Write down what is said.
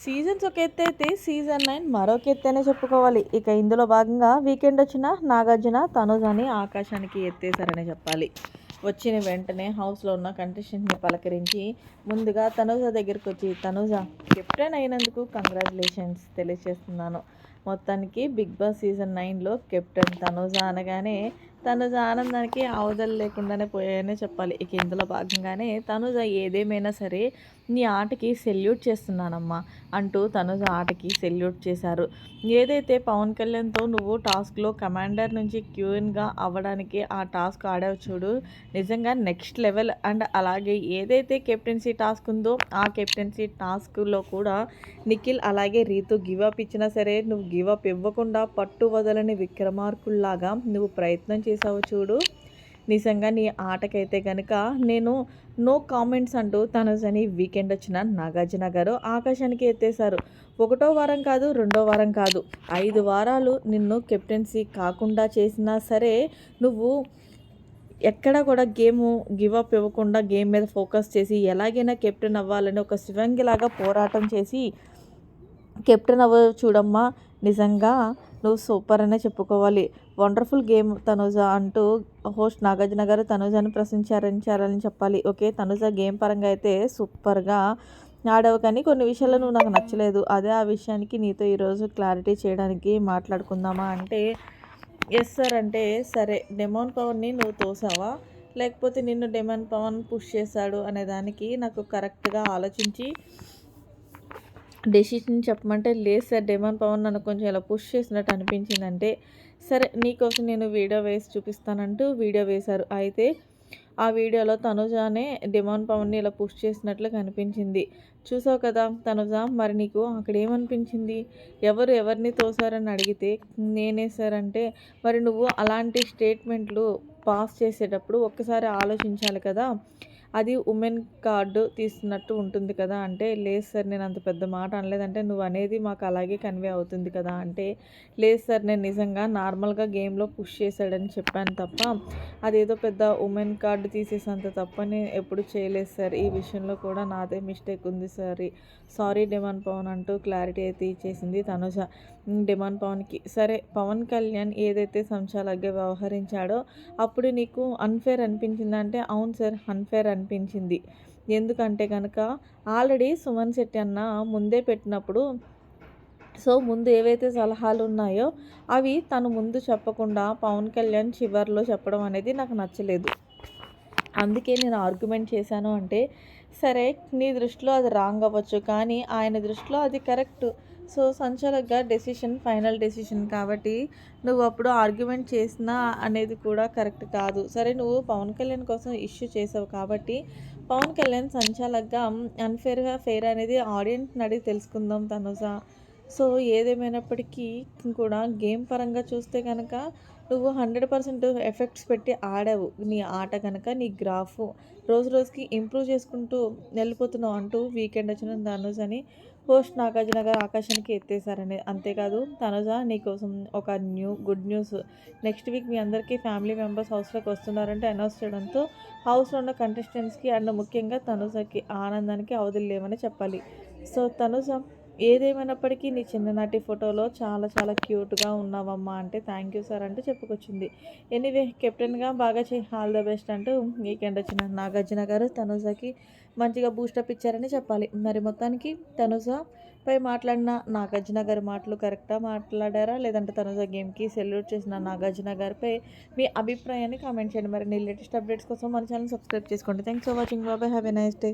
Seasons ఒక ఎత్తు అయితే సీజన్ నైన్ మరొక ఎత్తేనే చెప్పుకోవాలి. ఇక ఇందులో భాగంగా వీకెండ్ వచ్చిన నాగార్జున తనుజ్ అని ఆకాశానికి ఎత్తేసారనే చెప్పాలి. వచ్చిన వెంటనే హౌస్లో ఉన్న కంటెస్టెంట్ని పలకరించి ముందుగా తనుజ దగ్గరికి వచ్చి తనుజ కెప్టెన్ అయినందుకు కంగ్రాచులేషన్స్ తెలియజేస్తున్నాను. మొత్తానికి బిగ్ బాస్ సీజన్ నైన్లో కెప్టెన్ తనుజ అనగానే తనుజ ఆనందానికి అవధలు లేకుండానే పోయాయనే చెప్పాలి. ఇక ఇందులో భాగంగానే తనుజ ఏదేమైనా సరే నీ ఆటకి సెల్యూట్ చేస్తున్నానమ్మా అంటూ తనుజ ఆటకి సెల్యూట్ చేశారు. ఏదైతే పవన్ కళ్యాణ్తో నువ్వు టాస్క్లో కమాండర్ నుంచి క్యూన్గా అవ్వడానికి ఆ టాస్క్ ఆడావు చూడు నిజంగా నెక్స్ట్ లెవెల్ అండ్ అలాగే ఏదైతే కెప్టెన్సీ టాస్క్ ఉందో ఆ కెప్టెన్సీ టాస్క్లో కూడా నిఖిల్ అలాగే రీతు గివప్ ఇచ్చినా సరే నువ్వు గివప్ ఇవ్వకుండా పట్టు వదలని విక్రమార్కుల్లాగా నువ్వు ప్రయత్నం చేసావు చూడు. నిజంగా నీ ఆటకైతే కనుక నేను నో కామెంట్స్ అంటూ తనుజని వీకెండ్ వచ్చిన నాగార్జున గారు ఆకాశానికి ఎత్తేశారు. ఒకటో వారం కాదు రెండో వారం కాదు. ఐదు వారాలు నిన్ను కెప్టెన్సీ కాకుండా చేసినా సరే నువ్వు ఎక్కడ కూడా గేమ్ గివ్ అప్ ఇవ్వకుండా గేమ్ మీద ఫోకస్ చేసి ఎలాగైనా కెప్టెన్ అవ్వాలని ఒక శివంగిలాగా పోరాటం చేసి కెప్టెన్ అవ్వ చూడమ్మా. నిజంగా నువ్వు సూపర్ అనే చెప్పుకోవాలి. వండర్ఫుల్ గేమ్ తనుజ అంటూ హోస్ట్ నాగార్జున గారు తనుజని ప్రశంసించారని చెప్పాలి. ఓకే తనుజ గేమ్ పరంగా అయితే సూపర్గా ఆడావు కానీ కొన్ని విషయాలు నువ్వు నాకు నచ్చలేదు. అదే ఆ విషయానికి నీతో ఈరోజు క్లారిటీ చేయడానికి మాట్లాడుకుందామా అంటే ఎస్ సార్ అంటే సరే డెమోన్ పవన్ని నువ్వు తోసావా? లేకపోతే నిన్ను డెమోన్ పవన్ పుష్ చేశాడు? అనే దానికి నాకు కరెక్ట్గా ఆలోచించి డెసిషన్ చెప్పమంటే లేదు సార్. డెమాన్ పవన్ నన్ను కొంచెం ఇలా పుష్ చేసినట్టు అనిపించిందంటే సరే నీకోసం నేను వీడియో వేసి చూపిస్తానంటూ వీడియో వేశారు. అయితే ఆ వీడియోలో తనుజానే డిమాన్ పవన్ని ఇలా పుష్ చేసినట్లు కనిపించింది. చూసావు కదా తనుజ మరి నీకు అక్కడ ఏమనిపించింది? ఎవరు ఎవరిని తోసారని అడిగితే నేనే సార్ అంటే మరి నువ్వు అలాంటి స్టేట్మెంట్లు పాస్ చేసేటప్పుడు ఒక్కసారి ఆలోచించాలి కదా. అది ఉమెన్ కార్డు తీస్తున్నట్టు ఉంటుంది కదా. అంటే లేదు సార్ నేను అంత పెద్ద మాట అనలేదంటే నువ్వు అనేది మాకు అలాగే కన్వే అవుతుంది కదా. అంటే లేదు సార్ నేను నిజంగా నార్మల్గా గేమ్లో పుష్ చేశాడని చెప్పాను తప్ప అదేదో పెద్ద ఉమెన్ కార్డు తీసేసంత తప్పని ఎప్పుడు చేయలేదు సార్. ఈ విషయంలో కూడా నాదే మిస్టేక్ ఉంది సార్. సారీ డిమాన్ పవన్ అంటూ క్లారిటీ అయితే ఇచ్చేసింది తనుజ. డిమాన్ పవన్కి సరే పవన్ కళ్యాణ్ ఏదైతే సంచాలగ్గా వ్యవహరించాడో అప్పుడు నీకు అన్ఫేర్ అనిపించిందంటే అవును సార్ అన్ఫేర్ అనిపించింది. ఎందుకంటే కనుక ఆల్రెడీ సుమన్ శెట్టి అన్న ముందే పెట్టినప్పుడు సో ముందు ఏవైతే సలహాలు ఉన్నాయో అవి తను ముందు చెప్పకుండా పవన్ కళ్యాణ్ చివరిలో చెప్పడం అనేది నాకు నచ్చలేదు. అందుకే నేను ఆర్గ్యుమెంట్ చేశాను అంటే సరే నీ దృష్టిలో అది రాంగ్ అవ్వచ్చు కానీ ఆయన దృష్టిలో అది కరెక్ట్. సో సంచాలకగా డెసిషన్ ఫైనల్ డెసిషన్ కాబట్టి నువ్వు అప్పుడు ఆర్గ్యుమెంట్ చేసినా అనేది కూడా కరెక్ట్ కాదు. సరే నువ్వు పవన్ కళ్యాణ్ కోసం ఇష్యూ చేసావు కాబట్టి పవన్ కళ్యాణ్ సంచాలక్గా అన్ఫేర్గా ఫెయిర్ అనేది ఆడియన్స్ని అడిగి తెలుసుకుందాం తనుజ. సో ఏదేమైనప్పటికీ కూడా గేమ్ పరంగా చూస్తే కనుక నువ్వు హండ్రెడ్ పర్సెంట్ ఎఫెక్ట్స్ పెట్టి ఆడావు. నీ ఆట కనుక నీ గ్రాఫ్. రోజు రోజుకి ఇంప్రూవ్ చేసుకుంటూ వెళ్ళిపోతున్నావు అంటూ వీకెండ్ వచ్చిన ధనుజ్ అని పోస్ట్ నాగార్జున గారు ఆకాశానికి ఎత్తేసారని అంతేకాదు తనుజ నీకోసం ఒక new good news. Next week మీ అందరికీ ఫ్యామిలీ మెంబర్స్ హౌస్లోకి వస్తున్నారంటే అనౌన్స్ చేయడంతో హౌస్లో ఉన్న కంటెస్టెంట్స్కి అండ్ ముఖ్యంగా తనుజకి ఆనందానికి అవధులు లేవని చెప్పాలి. సో తనుజ ఏదేమైనప్పటికీ నీ చిన్ననాటి ఫోటోలో చాలా చాలా క్యూట్గా ఉన్నావమ్మా అంటే థ్యాంక్ యూ సార్ అంటూ చెప్పుకొచ్చింది. ఎనీవే కెప్టెన్గా బాగా చేయి ఆల్ ద బెస్ట్ అంటూ వీకెండ్ వచ్చిన నాగార్జున గారు తనుజకి మంచిగా బూస్టప్ ఇచ్చారని చెప్పాలి. మరి మొత్తానికి తనుజ పై మాట్లాడిన నాగార్జున గారి మాటలు కరెక్టా మాట్లాడారా? లేదంటే తనుజ గేమ్కి సెల్యూట్ చేసిన నాగార్జున గారిపై మీ అభిప్రాయాన్ని కామెంట్ చేయండి. మరి నీ లేటెస్ట్ అప్డేట్స్ కోసం మన ఛానల్ సబ్స్క్రైబ్ చేసుకోండి. Thanks for watching. బాబాయ్ హ్యావ్ ఎ నైస్ డే.